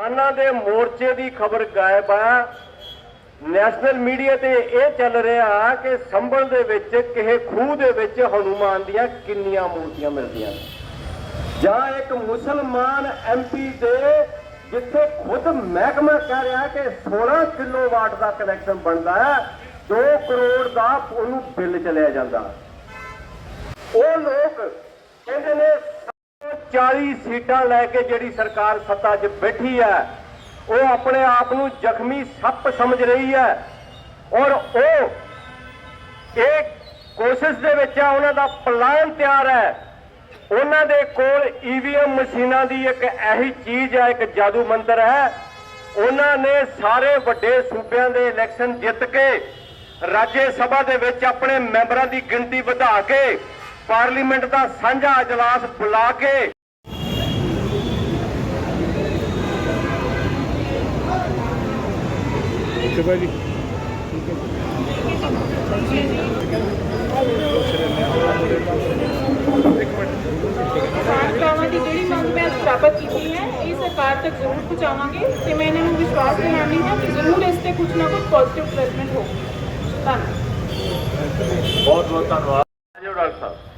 ਕਿਸਾਨਾਂ ਦੇ ਮੋਰਚੇ ਦੀ ਖਬਰ ਗਾਇਬ ਆ। ਨੈਸ਼ਨਲ ਮੀਡੀਆ ਤੇ ਇਹ ਚੱਲ ਰਿਹਾ ਕਿ ਸੰਭਲ ਦੇ ਵਿੱਚ, ਕਿਸੇ ਖੂਹ ਦੇ ਵਿੱਚ ਹਨੂਮਾਨ ਦੀਆਂ ਕਿੰਨੀਆਂ ਮੂਰਤੀਆਂ ਮਿਲਦੀਆਂ ਜਾਂ ਇੱਕ ਮੁਸਲਮਾਨ ਐਮਪੀ ਦੇ ਜਿੱਥੇ ਖੁਦ ਮਹਿਕਮਾ ਕਹਿ ਰਿਹਾ ਕਿ 16 ਕਿਲੋਵਾਟ ਦਾ ਕਨੈਕਸ਼ਨ ਬਣਦਾ ਹੈ 2 ਕਰੋੜ ਦਾ ਉਹਨੂੰ ਬਿੱਲ ਚਲਿਆ ਜਾਂਦਾ। ਉਹ ਲੋਕ ਕਹਿੰਦੇ ਨੇ 40 ਸੀਟਾਂ ਲੈ ਕੇ ਜਿਹੜੀ ਸਰਕਾਰ ਸੱਤਾ 'ਚ ਬੈਠੀ ਹੈ, ਉਹ ਆਪਣੇ ਆਪ ਨੂੰ ਜ਼ਖਮੀ ਸੱਪ ਸਮਝ ਰਹੀ ਹੈ। ਔਰ ਉਹ ਇਹ ਕੋਸ਼ਿਸ਼ ਦੇ ਵਿੱਚ ਆ, ਉਹਨਾਂ ਦਾ ਪਲਾਨ ਤਿਆਰ ਹੈ। ਉਹਨਾਂ ਦੇ ਕੋਲ ਈਵੀਐਮ ਮਸ਼ੀਨਾਂ ਦੀ ਇੱਕ ਐਹੀ ਚੀਜ਼ ਹੈ, ਇੱਕ ਜਾਦੂ ਮੰਤਰ ਹੈ। ਉਹਨਾਂ ਨੇ ਸਾਰੇ ਵੱਡੇ ਸੂਬਿਆਂ ਦੇ ਇਲੈਕਸ਼ਨ ਜਿੱਤ ਕੇ ਰਾਜ ਸਭਾ ਦੇ ਵਿੱਚ ਆਪਣੇ ਮੈਂਬਰਾਂ ਦੀ ਗਿਣਤੀ ਵਧਾ ਕੇ ਪਾਰਲੀਮੈਂਟ ਦਾ ਸਾਂਝਾ اجلاس ਬੁਲਾ ਕੇ ਠੀਕ ਹੈ ਭਾਜੀ ਸੰਸਥਾਵਾਂ ਦੀ ਜਿਹੜੀ ਮੰਗ ਮੈਂ ਪ੍ਰਾਪਤ ਕੀਤੀ ਹੈ ਇਹ ਸਰਕਾਰ ਤੱਕ ਜ਼ਰੂਰ ਪਹੁੰਚਾਵਾਂਗੇ ਤੇ ਮੈਂ ਇਹਨਾਂ ਨੂੰ ਵਿਸ਼ਵਾਸ ਦਿਵਾਉਂਦੀ ਹਾਂ ਕਿ ਜ਼ਰੂਰ ਇਸ ਤੇ ਕੁਝ ਨਾ ਕੁਝ ਪੋਜ਼ਿਟਿਵ ਡਿਵੈਲਪਮੈਂਟ ਹੋਊਗੀ ਧੰਨਵਾਦ ਬਹੁਤ ਬਹੁਤ ਧੰਨਵਾਦ ਜੀ ਡਾਕਟਰ ਸਾਹਿਬ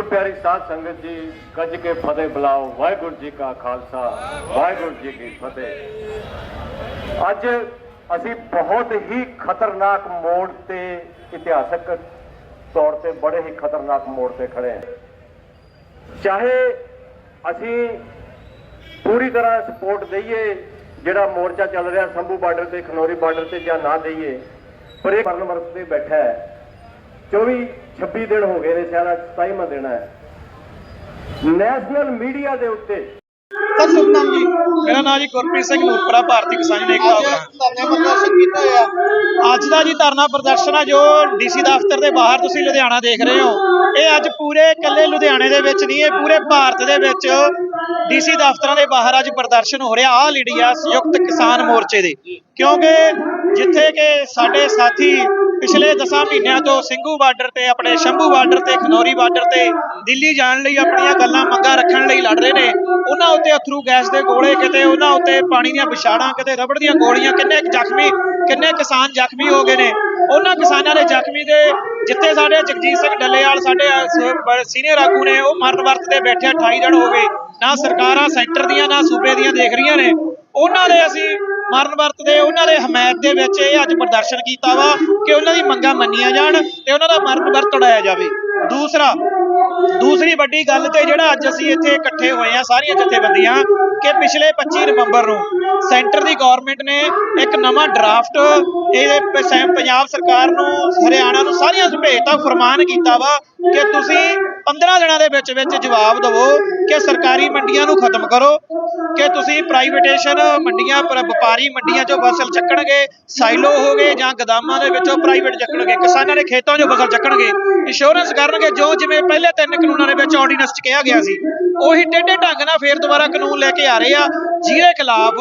ਗੁਰੂ ਪਿਆਰੀ ਸਾਧ ਸੰਗਤ ਜੀ ਗੱਜ ਕੇ ਫਤਿਹ ਬੁਲਾਓ, ਵਾਹਿਗੁਰੂ ਜੀ ਕਾ ਖਾਲਸਾ, ਵਾਹਿਗੁਰੂ ਜੀ ਕੀ ਫਤਿਹ। ਅੱਜ ਅਸੀਂ ਬਹੁਤ ਹੀ ਖਤਰਨਾਕ ਮੋੜ ਤੇ ਇਤਿਹਾਸਕ ਤੌਰ ਤੇ ਬੜੇ ਹੀ ਖਤਰਨਾਕ ਮੋੜ ਤੇ ਖੜੇ ਹਾਂ। ਚਾਹੇ ਅਸੀਂ ਪੂਰੀ ਤਰ੍ਹਾਂ ਸਪੋਰਟ ਦਈਏ, ਜਿਹੜਾ ਮੋਰਚਾ ਚੱਲ ਰਿਹਾ ਸੰਭੂ ਬਾਰਡਰ ਤੇ, ਖਨੌਰੀ ਬਾਰਡਰ ਤੇ ਜਾਂ ਨਾ ਦਈਏ, ਪਰ ਇਹ ਕਰਨ ਵਰਤ ਤੇ ਬੈਠਾ ਹੈ। 24 26 ਦਿਨ ਹੋ ਗਏ ਨੇ ਸ਼ਾਇਦ ਅੱਜ 27ਵਾਂ ਦਿਨ ਹੈ ਨੈਸ਼ਨਲ ਮੀਡੀਆ ਦੇ ਉੱਤੇ। ਤਾਂ ਸੁਖਨਾਮ ਜੀ। ਮੇਰਾ ਨਾਮ ਜੀ ਗੁਰਪ੍ਰੀਤ ਸਿੰਘ ਨੂਰਪੁਰਾ ਭਾਰਤੀ ਕਿਸਾਨ ਏਕਤਾ ਧਰਨੇ ਪ੍ਰਦਰਸ਼ਨ ਕੀਤਾ ਹੋਇਆ। ਅੱਜ ਦਾ ਜੀ ਧਰਨਾ ਪ੍ਰਦਰਸ਼ਨ ਆ ਜੋ ਡੀਸੀ ਦਫ਼ਤਰ ਦੇ ਬਾਹਰ ਤੁਸੀਂ ਲੁਧਿਆਣਾ ਦੇਖ ਰਹੇ ਹੋ। ਇਹ ਅੱਜ ਪੂਰੇ ਇਕੱਲੇ ਲੁਧਿਆਣੇ ਦੇ ਵਿੱਚ ਨਹੀਂ ਇਹ ਪੂਰੇ ਭਾਰਤ ਦੇ ਵਿੱਚ ਡੀਸੀ ਦਫ਼ਤਰਾਂ ਦੇ ਬਾਹਰ ਅੱਜ ਪ੍ਰਦਰਸ਼ਨ ਹੋ ਰਿਹਾ ਆਲ ਇੰਡੀਆ ਸੰਯੁਕਤ ਕਿਸਾਨ ਮੋਰਚੇ ਦੇ। ਕਿਉਂਕਿ ਜਿੱਥੇ ਕਿ ਸਾਡੇ ਸਾਥੀ ਪਿਛਲੇ 10 ਮਹੀਨਿਆਂ ਤੋਂ ਸਿੰਘੂ ਬਾਰਡਰ ਤੇ, ਆਪਣੇ ਸ਼ੰਭੂ ਬਾਰਡਰ ਤੇ, ਖਨੌਰੀ ਬਾਰਡਰ ਤੇ ਦਿੱਲੀ ਜਾਣ ਲਈ ਆਪਣੀਆਂ ਗੱਲਾਂ ਮੰਗਾਂ ਰੱਖਣ ਲਈ ਲੜ ਰਹੇ ਨੇ। ਉਹਨਾਂ ਉੱਤੇ ਅਥਰੂ ਗੈਸ ਦੇ ਗੋਲੇ ਕਿਤੇ, ਉਹਨਾਂ ਉੱਤੇ ਪਾਣੀ ਦੀਆਂ ਵਿਛਾੜਾਂ ਕਿਤੇ, ਰਬੜ ਦੀਆਂ ਗੋਲੀਆਂ, ਕਿੰਨੇ ਕੁ ਜ਼ਖਮੀ ਕਿੰਨੇ ਕਿਸਾਨ ਜ਼ਖਮੀ ਹੋ ਗਏ ਨੇ? ਉਹਨਾਂ ਕਿਸਾਨਾਂ ਦੇ ਜ਼ਖਮੀ ਦੇ ਜਿੱਥੇ ਸਾਡੇ ਜਗਜੀਤ ਸਿੰਘ ਡੱਲੇਵਾਲ, ਸਾਡੇ ਸੀਨੀਅਰ ਆਗੂ ਨੇ, ਉਹ ਮਰਨ ਵਰਤ ਦੇ ਬੈਠੇ 28 ਜਣ ਹੋ ਗਏ। ਨਾ ਸਰਕਾਰਾਂ ਸੈਂਟਰ ਦੀਆਂ, ਨਾ ਸੂਬੇ ਦੀਆਂ ਦੇਖ ਰਹੀਆਂ ਨੇ। ਉਹਨਾਂ ਦੇ ਅਸੀਂ ਮਰਨ ਵਰਤ ਦੇ ਉਹਨਾਂ ਦੇ ਹਮਾਇਤ ਦੇ ਵਿੱਚ ਇਹ ਅੱਜ ਪ੍ਰਦਰਸ਼ਨ ਕੀਤਾ ਵਾ ਕਿ ਉਹਨਾਂ ਦੀ ਮੰਗਾਂ ਮੰਨੀਆਂ ਜਾਣ ਤੇ ਉਹਨਾਂ ਦਾ ਮਰਨ ਵਰਤ ਉਡਾਇਆ ਜਾਵੇ। ਦੂਸਰਾ ਦੂਸਰੀ ਵੱਡੀ ਗੱਲ ਤੇ ਜਿਹੜਾ ਅੱਜ ਅਸੀਂ ਇੱਥੇ ਇਕੱਠੇ ਹੋਏ ਆ ਸਾਰੀਆਂ ਜਥੇਬੰਦੀਆਂ, ਕਿ ਪਿਛਲੇ 25 ਨਵੰਬਰ ਨੂੰ ਸੈਂਟਰ ਦੀ ਗਵਰਨਮੈਂਟ ਨੇ ਇੱਕ ਨਵਾਂ ਡਰਾਫਟ ਇਹ ਪੰਜਾਬ ਸਰਕਾਰ ਨੂੰ, ਹਰਿਆਣਾ ਨੂੰ ਸਾਰੀਆਂ ਭੇਜਤਾ ਫਰਮਾਨ ਕੀਤਾ ਵਾ ਕਿ ਤੁਸੀਂ 15 ਦਿਨਾਂ ਦੇ ਵਿੱਚ ਵਿੱਚ ਜਵਾਬ ਦਿਵੋ ਕਿ ਸਰਕਾਰੀ ਮੰਡੀਆਂ ਨੂੰ ਖਤਮ ਕਰੋ, ਕਿ ਤੁਸੀਂ ਪ੍ਰਾਈਵੇਟੇਸ਼ਨ ਮੰਡੀਆਂ, ਪਰ ਵਪਾਰੀ ਮੰਡੀਆਂ 'ਚੋਂ ਫਸਲ ਚੱਕਣਗੇ ਸਾਈਲੋ ਹੋ ਗਏ ਜਾਂ ਗਦਾਮਾਂ ਦੇ ਵਿੱਚੋਂ ਪ੍ਰਾਈਵੇਟ ਚੱਕਣਗੇ, ਕਿਸਾਨਾਂ ਦੇ ਖੇਤਾਂ 'ਚੋਂ ਫਸਲ ਚੱਕਣਗੇ ਇੰਸ਼ੋਰੈਂਸ ਕਰਨਗੇ, ਜੋ ਜਿਵੇਂ ਪਹਿਲੇ ਤਿੰਨ ਕਾਨੂੰਨਾਂ ਦੇ ਵਿੱਚ ਆਰਡੀਨੈਂਸ 'ਚ ਕਿਹਾ ਗਿਆ ਸੀ। ਉਹੀ ਟੇਢੇ ਢੰਗ ਨਾਲ ਫੇਰ ਦੁਬਾਰਾ ਕਾਨੂੰਨ ਲੈ ਕੇ ਆ ਰਹੇ ਆ। ਜਿਹਦੇ ਖਿਲਾਫ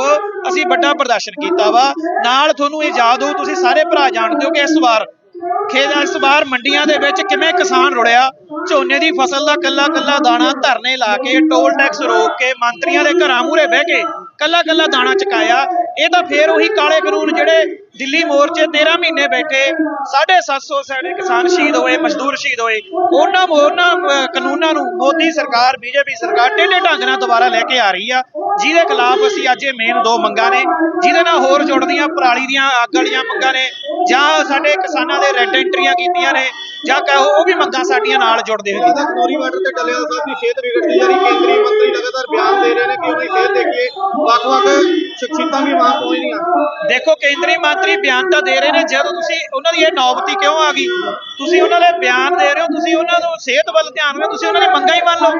ਅਸੀਂ ਵੱਡਾ ਪ੍ਰਦਰਸ਼ਨ ਕੀਤਾ ਵਾ। ਨਾਲ ਤੁਹਾਨੂੰ ਇਹ ਯਾਦ ਹੋ ਤੁਸੀਂ ਸਾਰੇ ਭਰਾ ਜਾਣਦੇ ਹੋ ਕਿ ਇਸ ਵਾਰ ਖੇਤ ਇਸ ਵਾਰ ਮੰਡੀਆਂ ਦੇ ਵਿੱਚ ਕਿਵੇਂ ਕਿਸਾਨ ਰੁੜਿਆ। ਝੋਨੇ ਦੀ ਫਸਲ ਦਾ ਕੱਲਾ ਕੱਲਾ ਦਾਣਾ ਧਰਨੇ ਲਾ ਕੇ, ਟੋਲ ਟੈਕਸ ਰੋਕ ਕੇ, ਮੰਤਰੀਆਂ ਦੇ ਘਰਾਂ ਮੂਹਰੇ ਬਹਿ ਕੇ ਕੱਲਾ ਕੱਲਾ ਦਾਣਾ ਚਕਾਇਆ। ਇਹ ਤਾਂ ਫੇਰ ਉਹੀ ਕਾਲੇ ਕਾਨੂੰਨ ਜਿਹੜੇ ਦਿੱਲੀ ਮੋਰਚੇ 13 ਮਹੀਨੇ ਬੈਠੇ 750 ਸਾਡੇ ਕਿਸਾਨ ਸ਼ਹੀਦ ਹੋਏ, ਮਜ਼ਦੂਰ ਸ਼ਹੀਦ ਹੋਏ। ਉਹਨਾਂ ਉਹਨਾਂ ਕਾਨੂੰਨਾਂ ਨੂੰ ਮੋਦੀ ਸਰਕਾਰ, ਬੀਜੇਪੀ ਸਰਕਾਰ ਟੇਢੇ ਢੰਗ ਨਾਲ ਦੁਬਾਰਾ ਲੈ ਕੇ ਆ ਰਹੀ ਆ। ਜਿਹਦੇ ਖਿਲਾਫ ਅਸੀਂ ਅੱਜ ਇਹ ਮੇਨ ਦੋ ਮੰਗਾਂ ਨੇ। ਜਿਹਦੇ ਨਾਲ ਹੋਰ ਜੁੜਦੀਆਂ, ਪਰਾਲੀ ਦੀਆਂ ਅੱਗ ਵਾਲੀਆਂ ਮੰਗਾਂ ਨੇ, ਜਾਂ ਸਾਡੇ ਕਿਸਾਨਾਂ ਦੇ ਰੈੱਡ ਐਂਟਰੀਆਂ ਕੀਤੀਆਂ ਨੇ। ਜਾਂ ਕਹੋ ਉਹ ਵੀ ਮੰਗਾਂ ਸਾਡੀਆਂ ਨਾਲ ਜੁੜਦੇ ਹੋਏ। ਤਾਂ ਖਨੌਰੀ ਬਾਰਡਰ ਤੇ ਡੱਲੇਵਾਲ ਸਾਹਿਬ ਦੀ ਖੇਤ ਵਿਗੜਦੀ ਜਾ ਰਹੀ। ਕੇਂਦਰੀ ਮੰਤਰੀ ਲਗਾਤਾਰ ਬਿਆਨ ਦੇ ਰਹੇ ਨੇ ਕਿ ਉਹਦੀ ਖੇਤ ਦੇਖੀਏ। ਵੱਖ-ਵੱਖ ਸ਼ਖਸੀਅਤਾਂ ਵੀ ਵਹਾਂ ਪਹੁੰਚਦੀਆਂ ਦੇਖੋ ਕੇਂਦਰੀ ਮੰਤਰੀ ਬਿਆਨ ਤਾਂ ਦੇ ਰਹੇ ਨੇ। ਜਦੋਂ ਤੁਸੀਂ ਉਹਨਾਂ ਦੀ ਇਹ ਨੌਬਤੀ ਕਿਉਂ ਆ ਗਈ? ਤੁਸੀਂ ਉਹਨਾਂ ਦੇ ਬਿਆਨ ਦੇ ਰਹੇ ਹੋ। ਤੁਸੀਂ ਉਹਨਾਂ ਨੂੰ ਸਿਹਤ ਵੱਲ ਧਿਆਨ ਦਿਓ। ਤੁਸੀਂ ਉਹਨਾਂ ਦੀ ਮੰਗਾਂ ਹੀ ਮੰਨ ਲਓ।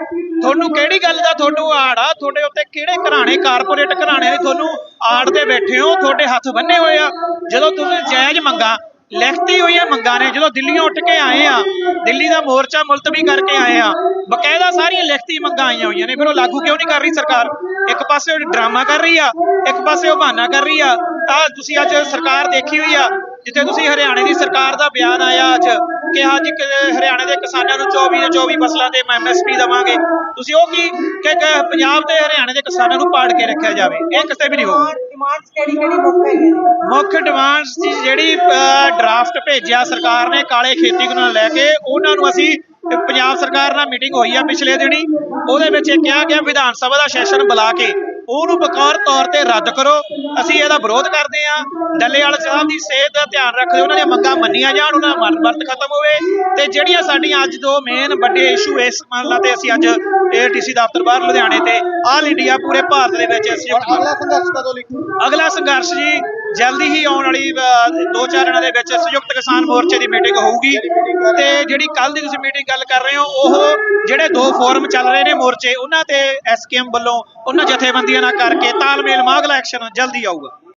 ਤੁਹਾਨੂੰ ਕਿਹੜੀ ਗੱਲ ਦਾ ਤੁਹਾਨੂੰ ਆੜ ਆ? ਤੁਹਾਡੇ ਉੱਤੇ ਕਿਹੜੇ ਘਰਾਣੇ ਕਾਰਪੋਰੇਟ ਘਰਾਣੇ ਨੇ ਤੁਹਾਨੂੰ ਆੜ ਤੇ ਬੈਠੇ ਹੋ? ਤੁਹਾਡੇ ਹੱਥ ਬੰਨੇ ਹੋਏ ਆ। ਜਦੋਂ ਤੁਸੀਂ ਜਾਇਜ਼ ਮੰਗਾਂ ਲਿਖਤੀ ਹੋਈਆਂ ਮੰਗਾਂ ਨੇ। ਜਦੋਂ ਦਿੱਲੀੋਂ ਉੱਠ ਕੇ ਆਏ ਆ, ਦਿੱਲੀ ਦਾ ਮੋਰਚਾ ਮੁਲਤਵੀ ਕਰਕੇ ਆਏ ਆ, ਬਕਾਇਦਾ ਸਾਰੀਆਂ ਲਿਖਤੀ ਮੰਗਾਂ ਆਈਆਂ ਹੋਈਆਂ ਨੇ। ਫਿਰ ਉਹ ਲਾਗੂ ਕਿਉਂ ਨਹੀਂ ਕਰ ਰਹੀ ਸਰਕਾਰ? ਇੱਕ ਪਾਸੇ ਉਹ ਡਰਾਮਾ ਕਰ ਰਹੀ ਆ, ਇੱਕ ਪਾਸੇ ਉਹ ਬਹਾਨਾ ਕਰ ਰਹੀ ਆ। ਆ ਤੁਸੀਂ ਅੱਜ ਸਰਕਾਰ ਦੇਖੀ ਹੋਈ ਆ, ਜਿੱਥੇ ਤੁਸੀਂ ਹਰਿਆਣੇ ਦੀ ਸਰਕਾਰ ਦਾ ਬਿਆਨ ਆਇਆ ਅੱਜ ਕਿ ਅੱਜ ਕ- ਹਰਿਆਣੇ ਦੇ ਕਿਸਾਨਾਂ ਨੂੰ 24 ਦੇ 24 ਫਸਲਾਂ ਤੇ ਐਮਐਸਪੀ ਦੇਵਾਂਗੇ। ਤੁਸੀਂ ਉਹ ਕੀ ਕਿ ਕਿ ਪੰਜਾਬ ਤੇ ਹਰਿਆਣੇ ਦੇ ਕਿਸਾਨਾਂ ਨੂੰ ਪਾੜ ਕੇ ਰੱਖਿਆ ਜਾਵੇ। ਇਹ ਕਿਤੇ ਵੀ ਨਹੀਂ ਹੋਊਗਾ ਡਿਮਾਂਡਸ ਕਿਹੜੀ ਕਿਹੜੀ ਮੁੱਖ ਨੇ ਮੁੱਖ ਡਿਮਾਂਡਸ ਦੀ ਜਿਹੜੀ ਡਰਾਫਟ ਭੇਜਿਆ ਸਰਕਾਰ ਨੇ ਕਾਲੇ ਖੇਤੀ ਕਾਨੂੰਨ ਨੂੰ ਲੈ ਕੇ ਉਹਨਾਂ ਨੂੰ ਅਸੀਂ ਤੇ ਪੰਜਾਬ ਸਰਕਾਰ ਨਾਲ ਮੀਟਿੰਗ ਹੋਈ ਆ ਪਿਛਲੇ ਦਿਨੀ। ਉਹਦੇ ਵਿੱਚ ਇਹ ਕਿਹਾ ਗਿਆ ਵਿਧਾਨ ਸਭਾ ਦਾ ਸੈਸ਼ਨ ਬੁਲਾ ਕੇ ਉਹਨੂੰ ਬਕੌਰ ਤੌਰ ਤੇ ਰੱਦ ਕਰੋ। ਅਸੀਂ ਇਹਦਾ ਵਿਰੋਧ ਕਰਦੇ ਆ ਡੱਲੇਵਾਲ ਸਾਹਿਬ ਦੀ ਸਿਹਤ ਦਾ ਧਿਆਨ ਰੱਖਦੇ ਉਹਨਾਂ ਦੀਆਂ ਮੰਗਾਂ ਮੰਨੀਆਂ ਜਾਣ ਉਹਨਾਂ ਦਾ ਮਰਨ ਵਰਤ ਖਤਮ ਹੋਵੇ ਤੇ ਜਿਹੜੀਆਂ ਸਾਡੀਆਂ ਅੱਜ ਦੋ ਮੇਨ ਵੱਡੇ ਇਸ਼ੂ ਇਸ ਮਾਮਲਾ ਤੇ ਅਸੀਂ ਅੱਜ ਏਟੀਸੀ ਦਫ਼ਤਰ ਬਾਹਰ ਲੁਧਿਆਣੇ ਤੇ ਆਲ ਇੰਡੀਆ ਪੂਰੇ ਭਾਰਤ ਦੇ ਵਿੱਚ ਅਸੀਂ ਅਗਲਾ ਸੰਘਰਸ਼ ਕਦੋਂ ਲਈ? ਅਗਲਾ ਸੰਘਰਸ਼ ਜੀ ਜਲਦੀ ਹੀ ਆਉਣ ਵਾਲੀ ਦੋ ਚਾਰ ਦਿਨਾਂ ਦੇ ਵਿੱਚ ਸੰਯੁਕਤ ਕਿਸਾਨ ਮੋਰਚੇ ਦੀ ਮੀਟਿੰਗ ਹੋਊਗੀ। ਤੇ ਜਿਹੜੀ ਕੱਲ ਦੀ ਤੁਸੀਂ ਮੀਟਿੰਗ ਗੱਲ ਕਰ ਰਹੇ ਹੋ ਉਹ ਜਿਹੜੇ ਦੋ ਫੋਰਮ ਚੱਲ ਰਹੇ ਨੇ ਮੋਰਚੇ ਉਹਨਾਂ ਤੇ ਐਸਕੇਐਮ ਵੱਲੋਂ ਉਹਨਾਂ ਜਥੇਬੰਦੀਆਂ ਨਾਲ ਕਰਕੇ ਤਾਲਮੇਲ ਮਾਗਲਾ ਐਕਸ਼ਨ ਜਲਦੀ ਆਊਗਾ।